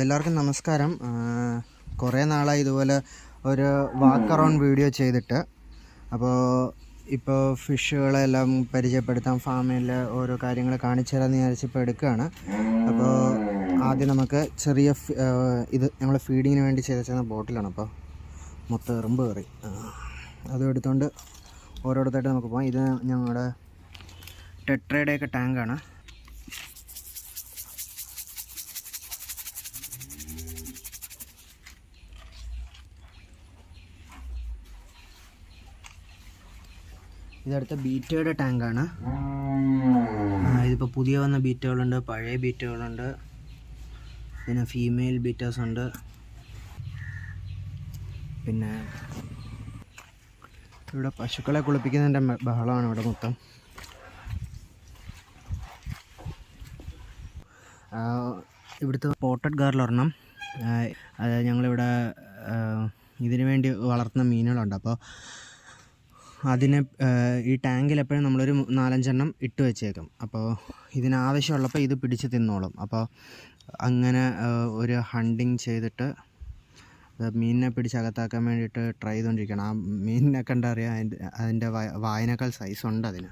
എല്ലാവർക്കും നമസ്കാരം. കുറേ നാളായി ഇതുപോലെ ഒരു വാക്ക് അറൗണ്ട് വീഡിയോ ചെയ്തിട്ട്. അപ്പോൾ ഇപ്പോൾ ഫിഷുകളെല്ലാം പരിചയപ്പെടുത്താം ഫാമിൽ ഓരോ കാര്യങ്ങൾ കാണിച്ചു തരാമെന്ന് വിചാരിച്ചിപ്പോൾ എടുക്കുകയാണ്. അപ്പോൾ ആദ്യം നമുക്ക് ചെറിയ ഇത് ഞങ്ങൾ ഫീഡിങ്ങിന് വേണ്ടി ചെയ്ത് വെച്ചിരുന്ന ബോട്ടിലാണ്. അപ്പോൾ മൊത്തം എറുമ്പ് കയറി അതും എടുത്തുകൊണ്ട് ഓരോരുത്തരായിട്ട് നമുക്ക് പോകാം ഇത് ഞങ്ങളുടെ ടെട്രയുടെയൊക്കെ ടാങ്കാണ്. ഇതടുത്ത ബീറ്റയുടെ ടാങ്കാണ്. ഇതിപ്പോൾ പുതിയ വന്ന ബീറ്റകളുണ്ട് പഴയ ബീറ്റകളുണ്ട്. പിന്നെ ഫീമെയിൽ ബീറ്റേഴ്സ് ഉണ്ട്. പിന്നെ ഇവിടെ പശുക്കളെ കുളിപ്പിക്കുന്നതിന്റെ ബഹളമാണ് ഇവിടെ മൊത്തം. ഇവിടുത്തെ പോട്ടഡ് ഗാർലൊരെണ്ണം ഒരെണ്ണം. ആ, അത് ഞങ്ങളിവിടെ ഇതിനു വേണ്ടി വളർത്തുന്ന മീനുകളുണ്ട്. അപ്പോൾ അതിനെ ഈ ടാങ്കിൽ എപ്പോഴും നമ്മളൊരു നാലഞ്ചെണ്ണം ഇട്ട് വെച്ചേക്കും. അപ്പോൾ ഇതിനാവശ്യമുള്ളപ്പോൾ ഇത് പിടിച്ച് തിന്നോളും. അപ്പോൾ അങ്ങനെ ഒരു ഹണ്ടിങ് ചെയ്തിട്ട് മീനിനെ പിടിച്ച് അകത്താക്കാൻ വേണ്ടിയിട്ട് ട്രൈ ചെയ്തുകൊണ്ടിരിക്കണം ആ മീനിനെ കണ്ടറിയാം അതിന്റെ അതിന്റെ വായനക്കാൾ സൈസ് ഉണ്ട് അതിന്.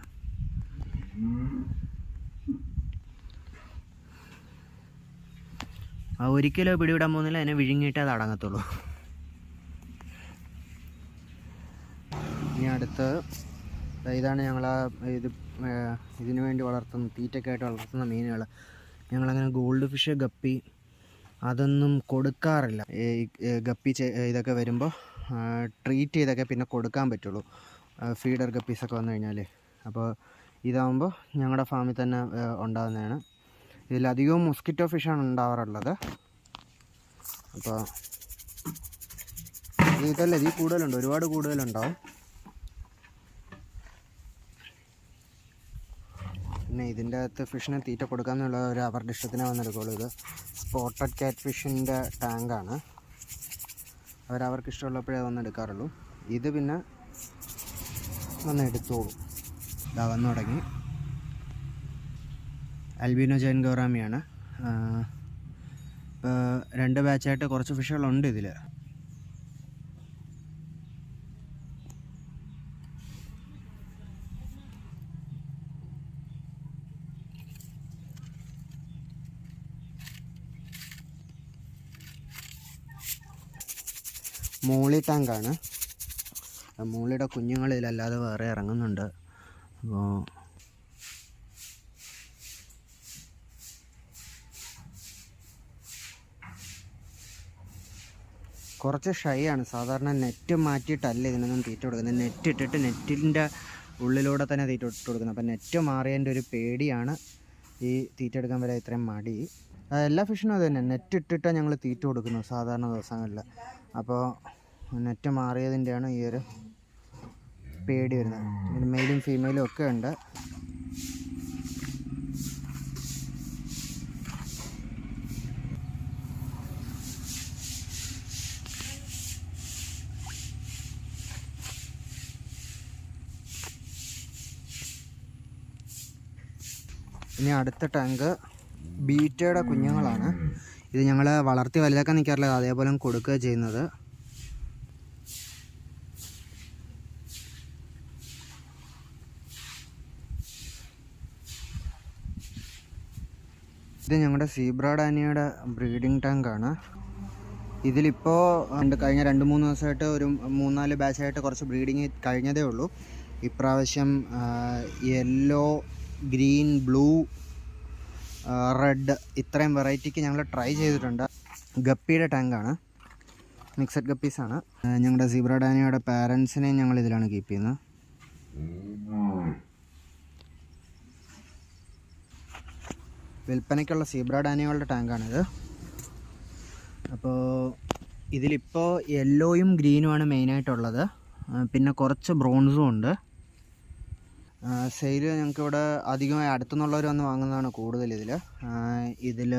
ആ ഒരിക്കലും പിടിവിടാൻ പോകുന്നില്ല. അതിനെ വിഴുങ്ങിയിട്ടേ അത് അടങ്ങത്തുള്ളൂ. ഇനി അടുത്ത് ഇതാണ് ഞങ്ങൾ ഇത് ഇതിനു വേണ്ടി വളർത്തുന്ന തീറ്റയ്ക്കായിട്ട് വളർത്തുന്ന മീനുകൾ ഞങ്ങളങ്ങനെ ഗോൾഡ് ഫിഷ് ഗപ്പി അതൊന്നും കൊടുക്കാറില്ല. ഗപ്പി ഇതൊക്കെ വരുമ്പോൾ ട്രീറ്റ് ചെയ്തൊക്കെ പിന്നെ കൊടുക്കാൻ പറ്റുള്ളൂ. ഫീഡർ ഗപ്പീസൊക്കെ വന്നു കഴിഞ്ഞാൽ അപ്പോൾ ഇതാകുമ്പോൾ ഞങ്ങളുടെ ഫാമിൽ തന്നെ ഉണ്ടാകുന്നതാണ് ഇതിലധികവും മൊസ്കിറ്റോ ഫിഷാണ് ഉണ്ടാവാറുള്ളത്. അപ്പോൾ ഇതല്ല ഇതിൽ കൂടുതലുണ്ട് ഒരുപാട് കൂടുതലുണ്ടാവും. പിന്നെ ഇതിന്റെ അകത്ത് ഫിഷിനെ തീറ്റ കൊടുക്കാമെന്നുള്ള ഒരു അവരുടെ ഇഷ്ടത്തിനെ വന്നെടുക്കുള്ളൂ. ഇത് സ്പോട്ടഡ് കാറ്റ് ഫിഷിന്റെ ടാങ്കാണ്. അവരവർക്ക് ഇഷ്ടമുള്ളപ്പോഴേ വന്നെടുക്കാറുള്ളൂ. ഇത് പിന്നെ വന്ന് എടുത്തോളൂ. ഇതാ വന്നു തുടങ്ങി. അൽബിനോ ജൈൻ ഗൗറാമിയാണ്. ഇപ്പോൾ രണ്ട് ബാച്ചായിട്ട് കുറച്ച് ഫിഷുകളുണ്ട് ഇതിൽ മൂളി ടാങ്കാണ്. മൂളിയുടെ കുഞ്ഞുങ്ങൾ ഇതിലല്ലാതെ വേറെ ഇറങ്ങുന്നുണ്ട്. അപ്പോൾ കുറച്ച് ഷൈ ആണ് സാധാരണ നെറ്റ് മാറ്റിയിട്ടല്ല ഇതിനൊന്നും തീറ്റ കൊടുക്കുന്നത്. നെറ്റ് ഇട്ടിട്ട് നെറ്റിന്റെ ഉള്ളിലൂടെ തന്നെ തീറ്റ ഇട്ട് കൊടുക്കുന്നത്. അപ്പം നെറ്റ് മാറിയതിന്റെ ഒരു പേടിയാണ് ഈ തീറ്റ എടുക്കാൻ വരെ ഇത്രയും മടി. എല്ലാ ഫിഷിനും അത് തന്നെ. നെറ്റ് ഇട്ടിട്ടാണ് ഞങ്ങൾ തീറ്റ കൊടുക്കുന്നത് സാധാരണ ദിവസങ്ങളിൽ അപ്പോൾ നെറ്റ് മാറിയതിന്റെയാണ് ഈ ഒരു പേടി വരുന്നത്. മെയിലും ഫീമെയിലും ഒക്കെ ഉണ്ട്. ഇനി അടുത്ത ടാങ്ക് ബീറ്റയുടെ കുഞ്ഞുങ്ങളാണ്. ഇത് ഞങ്ങൾ വളർത്തി വലുതാക്കാൻ നിൽക്കാറില്ല അതേപോലെ കൊടുക്കുക ചെയ്യുന്നത്. ഇത് ഞങ്ങളുടെ സീബ്ര ഡാനിയുടെ ബ്രീഡിംഗ് ടാങ്കാണ് ഇതിലിപ്പോൾ രണ്ട് കഴിഞ്ഞ രണ്ട് മൂന്ന് ദിവസമായിട്ട് ഒരു മൂന്നാൽ ബാച്ചായിട്ട് കുറച്ച് ബ്രീഡിങ് കഴിഞ്ഞതേ ഉള്ളൂ. ഇപ്രാവശ്യം യെല്ലോ ഗ്രീൻ ബ്ലൂ റെഡ് ഇത്രയും വെറൈറ്റിക്ക് ഞങ്ങൾ ട്രൈ ചെയ്തിട്ടുണ്ട്. ഗപ്പിയുടെ ടാങ്കാണ് മിക്സഡ് ഗപ്പീസാണ് ഞങ്ങളുടെ സീബ്ര ഡാനിയുടെ പാരൻസിനെയും ഞങ്ങൾ ഇതിലാണ് കീപ്പ് ചെയ്യുന്നത്. വിൽപ്പനയ്ക്കുള്ള സീബ്ര ഡാനികളുടെ ടാങ്കാണിത് അപ്പോൾ ഇതിലിപ്പോൾ യെല്ലോയും ഗ്രീനുമാണ് മെയിനായിട്ടുള്ളത് പിന്നെ കുറച്ച് ബ്രോൺസും ഉണ്ട്. സെയിൽ ഞങ്ങൾക്ക് ഇവിടെ അധികമായി അടുത്തുനിന്നുള്ളവർ വന്ന് വാങ്ങുന്നതാണ് കൂടുതൽ ഇതിൽ ഇതിൽ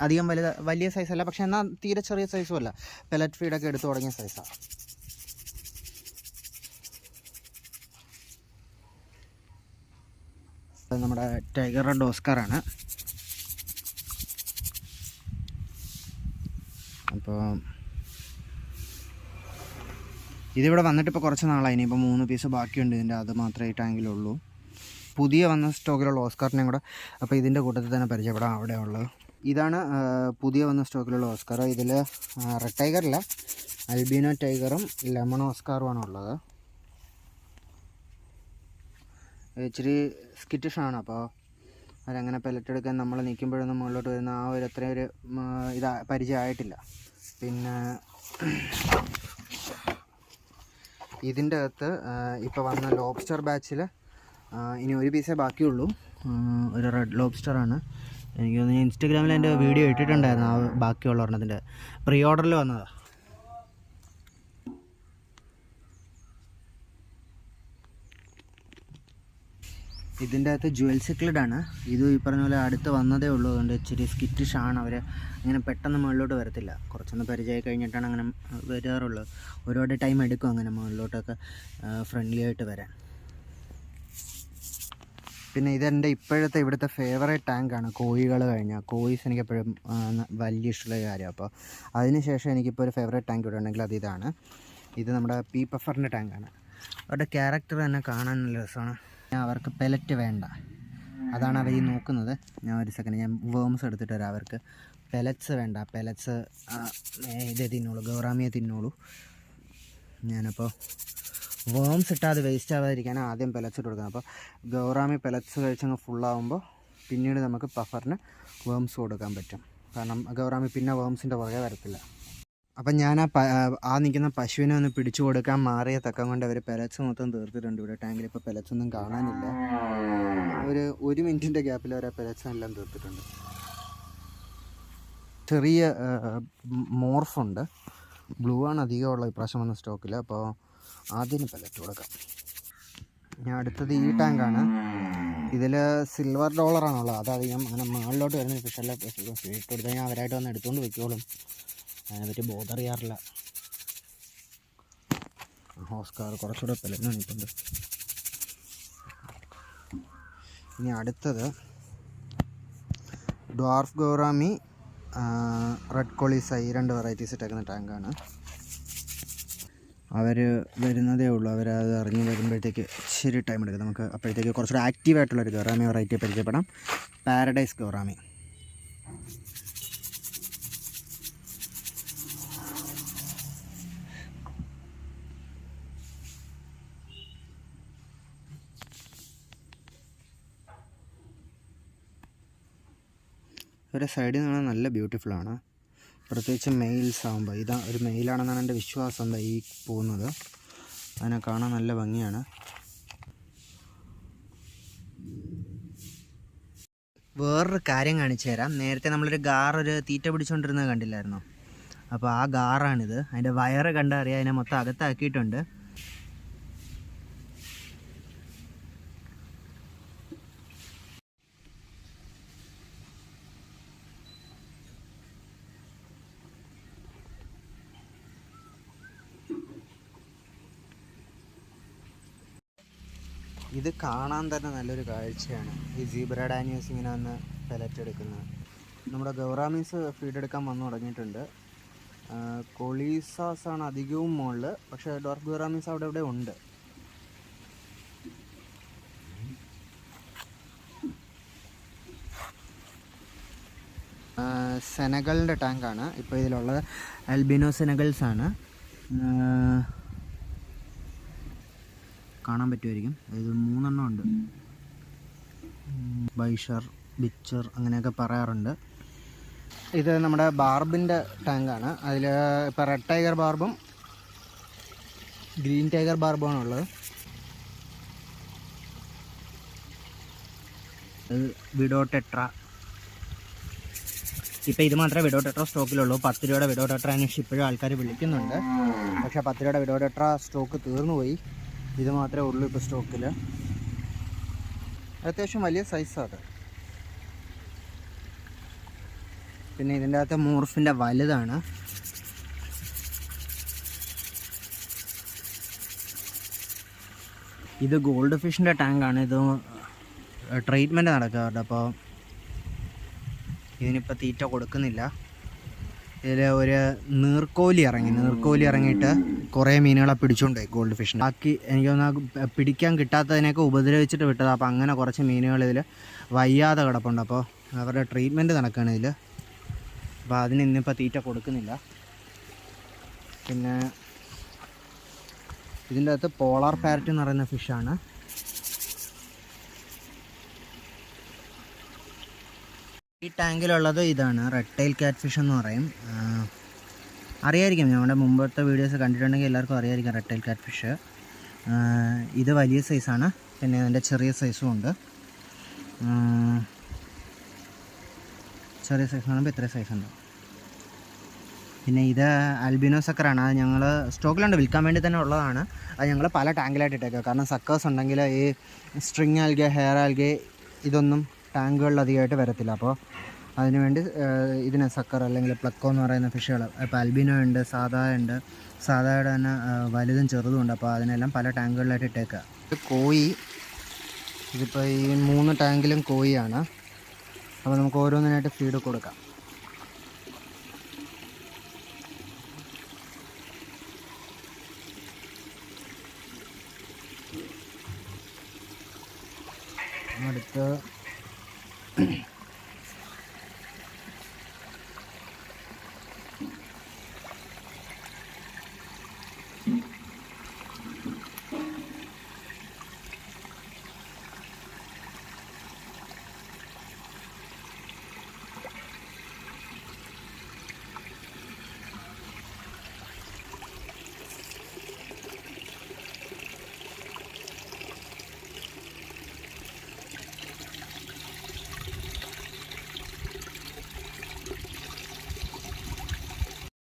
അധികം വലുത് വലിയ സൈസല്ല പക്ഷെ എന്നാൽ തീരെ ചെറിയ സൈസും അല്ല. പെലറ്റ് ഫീഡൊക്കെ എടുത്തു തുടങ്ങിയ സൈസാണ് നമ്മുടെ ടൈഗർ റെഡ് ഓസ്കാറാണ് അപ്പോൾ ഇതിവിടെ വന്നിട്ട് ഇപ്പോൾ കുറച്ച് നാളായി. ഇനിയിപ്പോൾ മൂന്ന് പീസ് ബാക്കിയുണ്ട് ഇതിന്റെ അത് മാത്രമേ ടാങ്കിലുള്ളൂ പുതിയ വന്ന സ്റ്റോക്കിലുള്ള ഓസ്കാറിനെയും കൂടെ അപ്പോൾ ഇതിന്റെ കൂട്ടത്തിൽ തന്നെ പരിചയപ്പെടാം അവിടെ ഉള്ളത് ഇതാണ് പുതിയ വന്ന സ്റ്റോക്കിലുള്ള ഓസ്കാർ. ഇതിൽ റെഡ് ടൈഗറില്ല അൽബീനോ ടൈഗറും ലെമൺ ഓസ്കാറുമാണ് ഉള്ളത്. ഇച്ചിരി സ്കിറ്റിഷാണ് അപ്പോൾ അവരങ്ങനെ പെലറ്റെടുക്കാൻ നമ്മൾ നിൽക്കുമ്പോഴൊന്നും മുകളിലോട്ട് വരുന്ന ആ ഒരു അത്രയും ഒരു ഇതാ പരിചയമായിട്ടില്ല. പിന്നെ ഇതിന്റെ അകത്ത് ഇപ്പോൾ വന്ന ലോബ്സ്റ്റർ ബാച്ചിൽ ഇനി ഒരു പീസേ ബാക്കിയുള്ളൂ. ഒരു റെഡ് ലോബ്സ്റ്ററാണ് എനിക്ക് തോന്നുന്നു ഇൻസ്റ്റഗ്രാമിൽ എന്റെ വീഡിയോ ഇട്ടിട്ടുണ്ടായിരുന്നു ആ ബാക്കിയുള്ള ഒരെണ്ണത്തിന്റെ പ്രീ ഓർഡറിൽ വന്നതാണ് ഇതിന്റെ അകത്ത് ജുവൽ സിക്ലഡ് ആണ് ഇത് ഈ പറഞ്ഞ പോലെ അടുത്ത് വന്നതേ ഉള്ളൂ. അതുകൊണ്ട് ഇച്ചിരി സ്കിറ്റിഷ് ആണ് അവർ അങ്ങനെ പെട്ടെന്ന് മുകളിലോട്ട് വരത്തില്ല. കുറച്ചൊന്ന് പരിചയമായി കഴിഞ്ഞിട്ടാണ് അങ്ങനെ വരാറുള്ളത്. ഒരുപാട് ടൈം എടുക്കും അങ്ങനെ മുകളിലോട്ടൊക്കെ ഫ്രണ്ട്ലി ആയിട്ട് വരാൻ. പിന്നെ ഇതെന്റെ ഇപ്പോഴത്തെ ഇവിടുത്തെ ഫേവറേറ്റ് ടാങ്കാണ് കോഴികൾ കഴിഞ്ഞാൽ. കോഴീസ് എനിക്ക് എപ്പോഴും വലിയ ഇഷ്ടമുള്ള കാര്യമാണ് അപ്പോൾ അതിനുശേഷം എനിക്കിപ്പോൾ ഒരു ഫേവറേറ്റ് ടാങ്ക് ഇവിടെ ഉണ്ടെങ്കിൽ അത് ഇതാണ്. ഇത് നമ്മുടെ പി പഫറിന്റെ ടാങ്കാണ് അവരുടെ ക്യാരക്ടർ തന്നെ കാണാൻ നല്ല രസമാണ്. അവർക്ക് പെലറ്റ് വേണ്ട. അതാണ് അവർ ഈ നോക്കുന്നത്. ഞാൻ ഒരു സെക്കൻഡ് ഞാൻ വേംസ് എടുത്തിട്ട് വരാം. അവർക്ക് പെലറ്റ്സ് വേണ്ട. പെലറ്റ്സ് ഇതേ തിന്നോളൂ ഗൗറാമിയെ തിന്നോളൂ ഞാനപ്പോൾ വേംസ് ഇട്ടാൽ അത് വേസ്റ്റ് ആവാതിരിക്കാൻ ആദ്യം പെലറ്റ്സ് ഇട്ട് കൊടുക്കണം. അപ്പോൾ ഗൗറാമി പെലറ്റ്സ് കഴിച്ചങ്ങ് ഫുള്ളാവുമ്പോൾ പിന്നീട് നമുക്ക് പഫറിന് വേംസ് കൊടുക്കാൻ പറ്റും. കാരണം ഗൗറാമി പിന്നെ വേംസിന്റെ പുറകെ വരത്തില്ല. അപ്പം ഞാൻ ആ ആ നിൽക്കുന്ന പശുവിനെ ഒന്ന് പിടിച്ചു കൊടുക്കാൻ മാറിയ തക്കം കൊണ്ട് അവർ പെലറ്റ്സ് മൊത്തം തീർത്തിട്ടുണ്ട്. ഇവിടെ ടാങ്കിൽ ഇപ്പോൾ പെലറ്റ്സ് ഒന്നും കാണാനില്ല. ഒരു ഒരു മിനിറ്റിന്റെ ഗ്യാപ്പിൽ അവർ ആ പെലറ്റ്സ് എല്ലാം തീർത്തിട്ടുണ്ട്. ചെറിയ മോർഫുണ്ട് ബ്ലൂ ആണ് അധികമുള്ള ഇപ്രാവശ്യം വന്ന സ്റ്റോക്കിൽ അപ്പോൾ ആദ്യം പെലറ്റ് കൊടുക്കാം. ഞാൻ അടുത്തത് ഈ ടാങ്കാണ് ഇതിൽ സിൽവർ ഡോളറാണുള്ളത് അതധികം അങ്ങനെ മുകളിലോട്ട് വരുന്ന സ്പെഷ്യൽ ഇട്ട് കൊടുത്താൽ ഞാൻ അവരായിട്ട് വന്ന് എടുത്തുകൊണ്ട് വെക്കോളും. അതിനെപ്പറ്റി ബോധറിയാറില്ല. ഓസ്കാർ കുറച്ചുകൂടെ പെലറ്റ് നിൽപ്പുണ്ട് ഇനി അടുത്തത് ഡ്വാർഫ് ഗൗറാമി റെഡ് കോളീസ് ഈ രണ്ട് വെറൈറ്റീസ് ഇട്ടേക്കുന്ന ടാങ്കാണ് അവർ വരുന്നതേ ഉള്ളൂ. അവരത് ഇറങ്ങി വരുമ്പോഴത്തേക്ക് ഇച്ചിരി ടൈം എടുക്കും. നമുക്ക് അപ്പോഴത്തേക്ക് കുറച്ചുകൂടെ ആക്റ്റീവായിട്ടുള്ളൊരു ഗൗറാമി വെറൈറ്റി പരിചയപ്പെടാം. Paradise gourami. ഇവരുടെ സൈഡിൽ നിന്ന് നല്ല ബ്യൂട്ടിഫുൾ ആണ്. പ്രത്യേകിച്ച് മെയിൽസ് ആകുമ്പോൾ ഇതാ ഒരു മെയിലാണെന്നാണ് എന്റെ വിശ്വാസം. എന്താ ഈ പോകുന്നത്. അതിനെ കാണാൻ നല്ല ഭംഗിയാണ്. വേറൊരു കാര്യം കാണിച്ചു തരാം. നേരത്തെ നമ്മളൊരു ഗാർ ഒരു തീറ്റ പിടിച്ചുകൊണ്ടിരുന്നത് കണ്ടില്ലായിരുന്നോ? അപ്പോൾ ആ ഗാറാണിത്. അതിന്റെ വയറ് കണ്ടറിയാം. അതിനെ മൊത്തം അകത്താക്കിയിട്ടുണ്ട്. ഇത് കാണാൻ തന്നെ നല്ലൊരു കാഴ്ചയാണ്. ഈ ജീബ്ര ഡാനിയസ് ഇങ്ങനെ വന്ന് പെലറ്റ് നമ്മുടെ ഗൗറാമീസ് ഫീഡ് എടുക്കാൻ വന്നു തുടങ്ങിയിട്ടുണ്ട്. കൊളീസാസ് ആണ് അധികവും മുകളിൽ പക്ഷേ ഡോർഫ് ഗൗറാമീസ് അവിടെ ഇവിടെ ഉണ്ട്. സെനകളിന്റെ ടാങ്കാണ്. ഇപ്പോൾ ഇതിലുള്ളത് അൽബിനോ സെനഗൽസ് ആണ് കാണാൻ പറ്റുമായിരിക്കും. അതായത് മൂന്നെണ്ണം ഉണ്ട്. ബൈഷർ ബിച്ചർ അങ്ങനെയൊക്കെ പറയാറുണ്ട്. ഇത് നമ്മുടെ ബാർബിന്റെ ടാങ്കാണ്. അതിൽ ഇപ്പോൾ റെഡ് ടൈഗർ ബാർബും ഗ്രീൻ ടൈഗർ ബാർബുമാണ് ഉള്ളത്. Widow tetra. ഇപ്പോൾ ഇത് മാത്രമേ വിഡോ ടെട്ര സ്റ്റോക്കിലുള്ളൂ. പത്ത് രൂപയുടെ വിഡോ ടെട്ര അന്വേഷിച്ച് ഇപ്പോഴും ആൾക്കാർ വിളിക്കുന്നുണ്ട്. പക്ഷേ പത്ത് രൂപയുടെ വിഡോ ടെട്ര സ്റ്റോക്ക് തീർന്നു പോയി ഇത് മാത്രമേ ഉള്ളൂ ഇപ്പോൾ സ്റ്റോക്കിൽ അത്യാവശ്യം വലിയ സൈസാണ് പിന്നെ ഇതിന്റെ അകത്ത് മോർഫിന്റെ വലുതാണ്. ഇത് ഗോൾഡ് ഫിഷിന്റെ ടാങ്കാണ് ഇത് ട്രീറ്റ്മെന്റ് നടക്കാറുണ്ട്. അപ്പോൾ ഇതിനിപ്പോൾ തീറ്റ കൊടുക്കുന്നില്ല. ഇതിൽ ഒരു നീർക്കോലി ഇറങ്ങി. നീർക്കോലി ഇറങ്ങിയിട്ട് കുറേ മീനുകളെ പിടിച്ചുകൊണ്ടുപോയി ഗോൾഡ് ഫിഷിന് ബാക്കി എനിക്ക് തോന്നുന്നു പിടിക്കാൻ കിട്ടാത്തതിനെയൊക്കെ ഉപദ്രവിച്ചിട്ട് വിട്ടത്. അപ്പോൾ അങ്ങനെ കുറച്ച് മീനുകൾ ഇതിൽ വയ്യാതെ കിടപ്പുണ്ട്. അപ്പോൾ അവരുടെ ട്രീറ്റ്മെന്റ് നടക്കുകയാണ് ഇതിൽ അപ്പോൾ അതിന് ഇന്നിപ്പോൾ തീറ്റ കൊടുക്കുന്നില്ല. പിന്നെ ഇതിന്റെ അകത്ത് പോളാർ പാരറ്റ് എന്ന് പറയുന്ന ഫിഷാണ് ഈ ടാങ്കിലുള്ളത് ഇതാണ്. റെഡ് ടൈൽ കാറ്റ് ഫിഷ് എന്ന് പറയും. അറിയായിരിക്കും. ഞങ്ങളുടെ മുമ്പത്തെ വീഡിയോസ് കണ്ടിട്ടുണ്ടെങ്കിൽ എല്ലാവർക്കും അറിയായിരിക്കും റെഡ് ടൈൽ കാറ്റ് ഫിഷ് ഇത് വലിയ സൈസാണ് പിന്നെ അതിന്റെ ചെറിയ സൈസും ഉണ്ട്. ചെറിയ സൈസ് കാണുമ്പോൾ പറയുമ്പോൾ ഇത്ര സൈസ് ഉണ്ട്. പിന്നെ ഇത് അൽബിനോ സക്കറാണ് അത് ഞങ്ങൾ സ്റ്റോക്കിലുണ്ട് വിൽക്കാൻ വേണ്ടി തന്നെ ഉള്ളതാണ്. അത് ഞങ്ങൾ പല ടാങ്കിലായിട്ട് ഇട്ടേക്കുക കാരണം സക്കേഴ്സ് ഉണ്ടെങ്കിൽ ഈ സ്ട്രിങ് ആൽഗെ ഹെയർ ആൽഗെ ഇതൊന്നും ടാങ്കുകളിൽ അധികമായിട്ട് വരത്തില്ല. അപ്പോൾ അതിനുവേണ്ടി ഇതിന് സക്കർ അല്ലെങ്കിൽ പ്ലക്കോ എന്ന് പറയുന്ന ഫിഷുകൾ ഇപ്പോൾ അൽബിനോ ഉണ്ട് സാധാ ഉണ്ട്. സാധായുടെ തന്നെ വലുതും ചെറുതും ഉണ്ട്. അപ്പോൾ അതിനെല്ലാം പല ടാങ്കുകളിലായിട്ട് ഇട്ടേക്കുക ഇത് കോയി ഇതിപ്പോൾ ഈ മൂന്ന് ടാങ്കിലും കോയിയാണ് അപ്പോൾ നമുക്ക് ഓരോന്നിനായിട്ട് ഫീഡ് കൊടുക്കാം. അടുത്ത്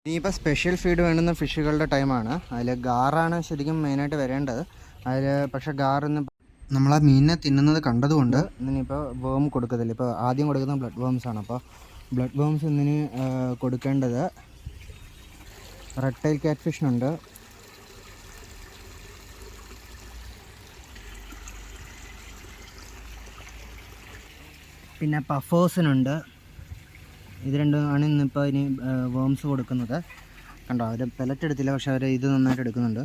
ഇനിയിപ്പോൾ സ്പെഷ്യൽ ഫീഡ് വേണ്ടുന്ന ഫിഷുകളുടെ ടൈമാണ് അതിൽ ഗാറാണ് ശരിക്കും മെയിനായിട്ട് വരേണ്ടത്. അതിൽ പക്ഷേ ഗാറിന്ന് നമ്മൾ ആ മീനിനെ തിന്നുന്നത് കണ്ടതുകൊണ്ട് ഇന്നിപ്പോൾ വേം കൊടുക്കത്തില്ല. ഇപ്പോൾ ആദ്യം കൊടുക്കുന്ന ബ്ലഡ് വേംസ് ആണ്. അപ്പോൾ ബ്ലഡ് വേംസ് ഇന്നിന് കൊടുക്കേണ്ടത് റെഡ് ടൈൽ കാറ്റ് ഫിഷിനുണ്ട് പിന്നെ പഫേഴ്സിനുണ്ട് ഇത് രണ്ടും ആണ് ഇന്നിപ്പോൾ ഇനി വേംസ് കൊടുക്കുന്നത്. കണ്ടോ അവർ പെലറ്റ് എടുത്തില്ല പക്ഷെ അവർ ഇത് നന്നായിട്ട് എടുക്കുന്നുണ്ട്.